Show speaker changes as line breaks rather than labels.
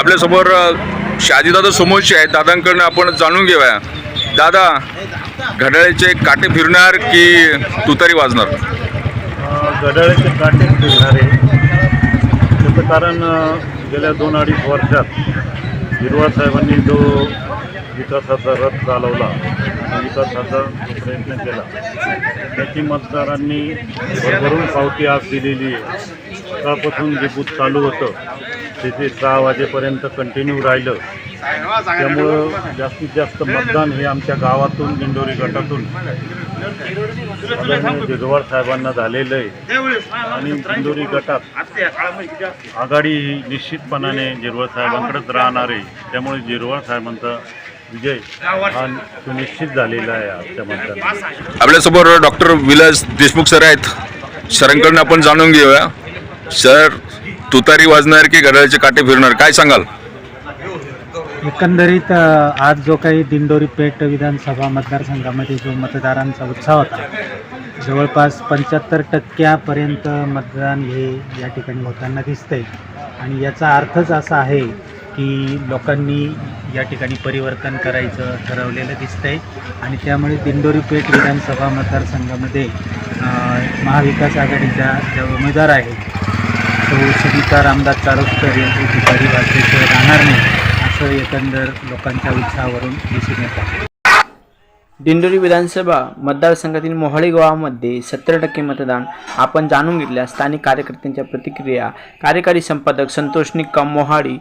आपल्यासमोर अ, शहाजीदादा समोरचे आहेत. दादांकडनं आपण जाणून घेऊया. दादा घड्याळ्याचे काटे फिरणार की तुतारी वाजणार?
घड्याळ्याचे काटे फिरणारे. त्याचं कारण गेल्या दोन अडीच वर्षात हिरवा साहेबांनी जो विकासाचा रथ चालवला विकासाचा जो प्रयत्न केला त्याची मतदारांनी भरभरून पावती आज दिलेली आहे. त्यापासून जे बूथ चालू होतं ते ते सहा वाजेपर्यंत कंटिन्यू राहिलं. त्यामुळं जास्तीत जास्त मतदान हे आमच्या गावातून दिंडोरी गटातून. आदरणीय साहेबांना झालेलं आहे. आणि दिंडोरी गटात आघाडी ही निश्चितपणाने जिरवाळ साहेबांकडेच राहणार आहे. त्यामुळे जिरवाळ साहेबांचा विजय हा सुनिश्चित झालेला आहे आजच्या मतदानात
आपल्यासमोर डॉक्टर विलास देशमुख सर आहेत. सरांकडून आपण जाणून घेऊया. सर तुतारी वाजणार की घड्याळाचे काटे फिरणार? काय सांगाल?
एकंदरीत अ, आज जो काही दिंडोरी पेठ विधानसभा मतदारसंघामध्ये जो मतदारांचा उत्साह होता जवळपास पंच्याहत्तर टक्क्यापर्यंत मतदान हे या ठिकाणी होताना दिसतंय. आणि याचा अर्थच असा आहे की लोकांनी या ठिकाणी परिवर्तन करायचं ठरवलेलं दिसतंय. आणि त्यामुळे दिंडोरी पेठ विधानसभा मतदारसंघामध्ये अ, महाविकास आघाडीच्या ज्या उमेदवार आहेत तो सुनीता रामदास चारोस्कर यांची दुपारी वाजल्याशिवाय राहणार नाही असं एकंदर लोकांच्या उत्साहावरून दिसून येत
दिंडोरी विधानसभा मतदारसंघातील मोहाळी गावामध्ये सत्तर टक्के मतदान आपण जाणून घेतल्या. स्थानिक कार्यकर्त्यांच्या प्रतिक्रिया. कार्यकारी संपादक संतोष निक्का मोहाडी